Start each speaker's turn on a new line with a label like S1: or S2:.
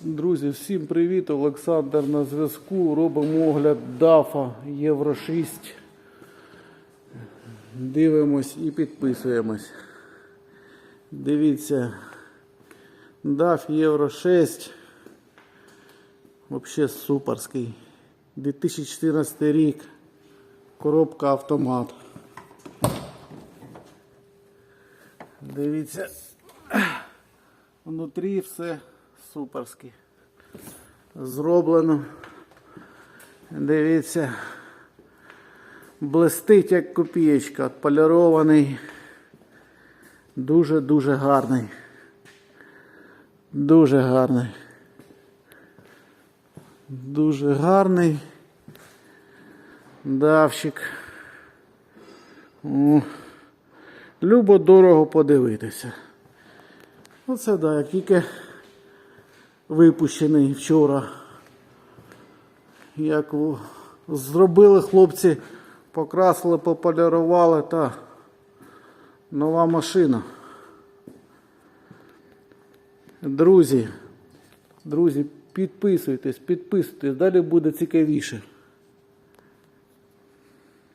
S1: Друзі, всім привіт! Олександр на зв'язку. Робимо огляд DAF Євро 6. Дивимось і підписуємось. Дивіться. DAF Євро 6. Взагалі суперський. 2014 рік. Коробка автомат. Дивіться. Внутрі все суперське. Зроблено. Дивіться. Блистить як копієчка, полірований. Дуже-дуже гарний. Дуже гарний. Дуже гарний. Давщик. Любо дорого подивитися. Оце да, як тільки випущений вчора. Як зробили хлопці, покрасили, пополярували та нова машина. Друзі, друзі, підписуйтесь, підписуйтесь, далі буде цікавіше.